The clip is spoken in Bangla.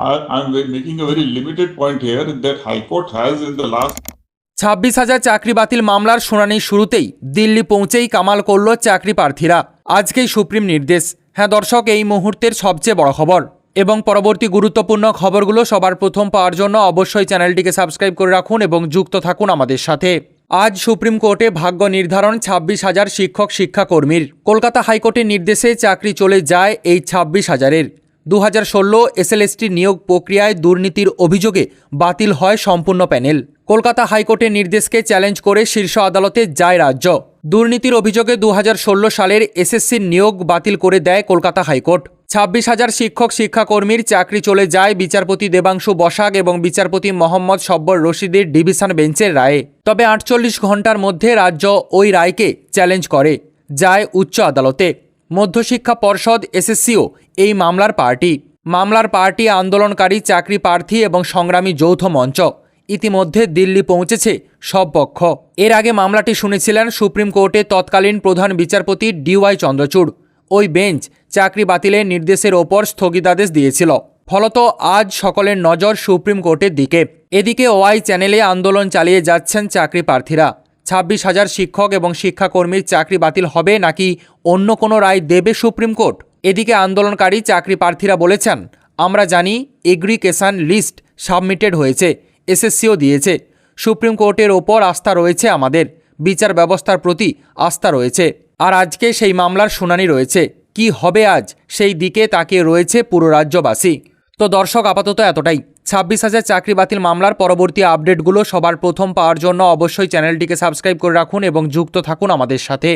I- I'm making a very limited point here that High Court has in the last ছাব্বিশ হাজার চাকরি বাতিল মামলার শুনানির শুরুতেই দিল্লি পৌঁছেই কামাল করল চাকরি প্রার্থীরা। আজকেই সুপ্রিম নির্দেশ। হ্যাঁ দর্শক, এই মুহূর্তের সবচেয়ে বড় খবর। এবং পরবর্তী গুরুত্বপূর্ণ খবরগুলো সবার প্রথম পাওয়ার জন্য অবশ্যই চ্যানেলটিকে সাবস্ক্রাইব করে রাখুন এবং যুক্ত থাকুন আমাদের সাথে। আজ সুপ্রিম কোর্টে ভাগ্য নির্ধারণ ছাব্বিশ হাজার শিক্ষক শিক্ষাকর্মীর কলকাতা হাইকোর্টের নির্দেশে চাকরি চলে যায় এই ছাব্বিশ হাজারের। দু হাজার ষোলো এসএলএসটি নিয়োগ প্রক্রিয়ায় দুর্নীতির অভিযোগে বাতিল হয় সম্পূর্ণ প্যানেল। কলকাতা হাইকোর্টের নির্দেশকে চ্যালেঞ্জ করে শীর্ষ আদালতে যায় রাজ্য। দুর্নীতির অভিযোগে দু হাজার ষোলো সালের এসএসসির নিয়োগ বাতিল করে দেয় কলকাতা হাইকোর্ট। ছাব্বিশ হাজার শিক্ষক, শিক্ষাকর্মীর চাকরি চলে যায় বিচারপতি দেবাংশু বসাক এবং বিচারপতি মোহাম্মদ সব্বর রশিদের ডিভিশন বেঞ্চের রায়ে। তবে আটচল্লিশ ঘণ্টার মধ্যে রাজ্য ওই রায়কে চ্যালেঞ্জ করে, যায় উচ্চ আদালতে। মধ্যশিক্ষা পর্ষদ, এসএসসিও, এই মামলার পার্টি। মামলার পার্টি আন্দোলনকারী, চাকরি প্রার্থী এবং সংগ্রামী যৌথ মঞ্চ। ইতিমধ্যে দিল্লি পৌঁছেছে সব পক্ষ। এর আগে মামলাটি শুনেছিলেন সুপ্রিম কোর্টে তৎকালীন প্রধান বিচারপতি ডিওয়াই চন্দ্রচূড়। ওই বেঞ্চ চাকরি বাতিলের নির্দেশের ওপর স্থগিতাদেশ দিয়েছিল। ফলত আজ সকলের নজর সুপ্রিম কোর্টের দিকে। এদিকে ওয়াই চ্যানেলে আন্দোলন চালিয়ে যাচ্ছেন চাকরি প্রার্থীরা। ছাব্বিশ হাজার শিক্ষক এবং শিক্ষাকর্মীর চাকরি বাতিল হবে নাকি অন্য কোনো রায় দেবে সুপ্রিম কোর্ট? এদিকে আন্দোলনকারী চাকরি প্রার্থীরা বলেছেন, আমরা জানি এগ্রিকেশন লিস্ট সাবমিটেড হয়েছে, এসএসসিও দিয়েছে। সুপ্রিম কোর্টের ওপর আস্থা রয়েছে আমাদের, বিচার ব্যবস্থার প্রতি আস্থা রয়েছে। আর আজকে সেই মামলার শুনানি রয়েছে। কি হবে আজ? সেই দিকে তাকিয়ে রয়েছে পুরো রাজ্যবাসী। তো দর্শক, আপাতত এতটাই। ছাব্বিশ হাজার চাকরি বাতিল মামলার পরবর্তী আপডেটগুলো সবার প্রথম পাওয়ার জন্য অবশ্যই চ্যানেলটিকে সাবস্ক্রাইব করে রাখুন এবং যুক্ত থাকুন আমাদের সাথে।